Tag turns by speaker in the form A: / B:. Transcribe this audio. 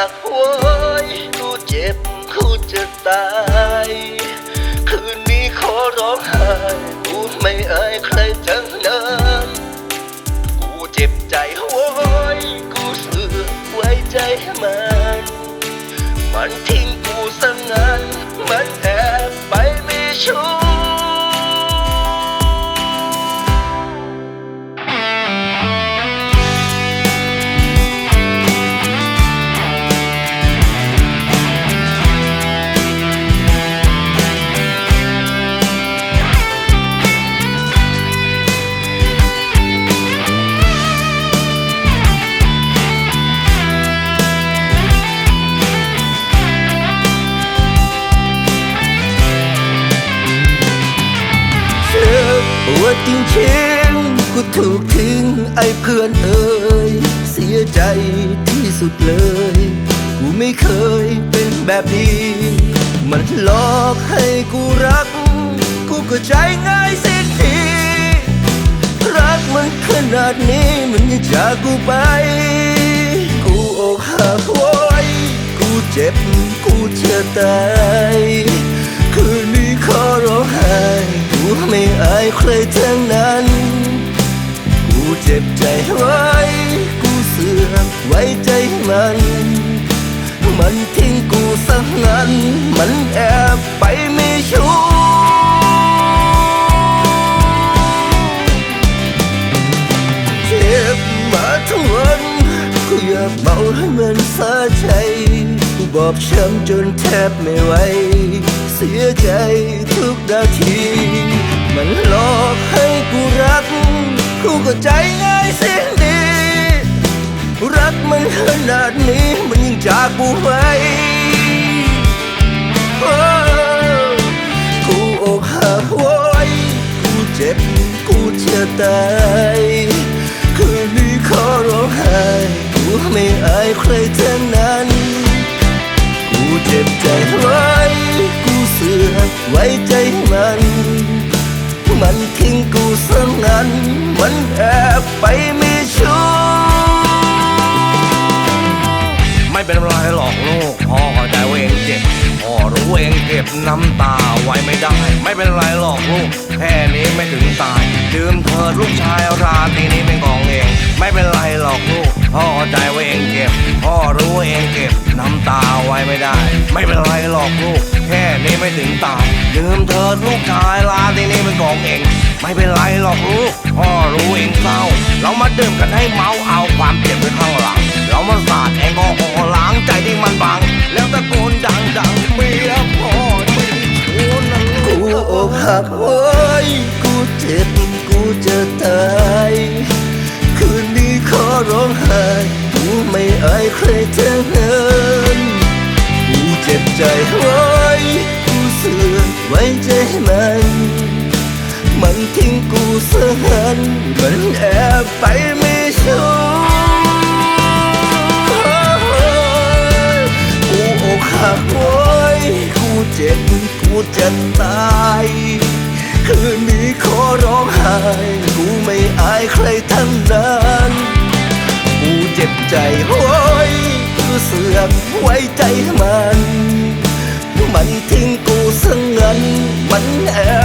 A: ากโวยกูเจ็บกูจะตาย คืนนี้ขอร้องไห้กูไม่อายใครทั้งนั้นกูเจ็บใจโวยกูเสือไว้ใจมัน มันทิ้งกูสังงานมันแอบไปไม่ชู้ วดจริงๆกูถูกทิ้งไอ้เพื่อนเอ่ยเสียใจที่สุดเลย กูไม่เคยเป็นแบบนี้ มันหลอกให้กูรัก กูก็ใจง่ายเสิทีรักมันขนาดนี้มันยังจากกูไป กูอกหักโวยกูเจ็บกูจะตายคืนนี้ขอ ใครทั้งนั้น กูเจ็บใจไว้ กูเสือกไว้ใจมัน มันทิ้งกูสักงั้น มันแอบไปไมีชู้เจ็บมาทั้งวัน กูอยากเบาให้มันสะใจ กูบอบช้ำจนแทบไม่ไหว เสียใจทุกนาที มันหลอกให้กูรัก กูก็ใจง่ายเสียดี รักมันขนาดนี้มันยังจากกูไปกูอกหักโวยกูเจ็บกูจะตายคืนนี้ขอร้องไห้กูไม่อายใครทั้งนั้น กูเจ็บใจไว้กูเสือกไว้ใจมัน มันทิ้งกูซะงั้น มันแอบไปมีชู้
B: ไม่เป็นไรหรอกลูกพ่อเข้าใจว่าเองเจ็บพ่อรู้เองเก็บน้ำตาไว้ไม่ได้ ไม่เป็นไรหรอกลูกแค่นี้ไม่ถึงตายดื่มเถิดลูกชายราตรีนี้เป็นของเอง ไม่เป็นไรหรอกลูกพ่อเข้าใจว่าเองเจ็บพ่อรู้เองเก็บน้ำตาไว้ไม่ได้ ไม่เป็นไรหรอกลูก ค่นี้ไม่ถึงตายดื่มเถิดลูกชายราตรีนี้เป็นของเอง ไม่เป็นไรหรอกลูกพ่อรู้เองเศร้า เรามาดื่มกันให้เมาเอาความเจ็บไว้ข้างหลัง เรามาสาดแอลกอฮอล์ล้างใจที่มันบาง แล้วตะโกนดังๆเมียพ่อไม่ชูนะลู
A: กูอกหักโว้ยกูเจ็บกูจะตายคืนนี้ขอร้องไห้กูไม่อายใครทั้งนั้นกูเจ็บใจโว้ย เสือไว้ใจมัน มันทิ้งกูซะงั้นมันแอบไปไมีชู้กูอกหักโวยกูเจ็บกูจะตาย คืนนี้ขอร้องไห้กูไม่อายใครทั้งนั้นกูเจ็บใจโวยกูเสือกไว้ใจมัน มันมันแอบ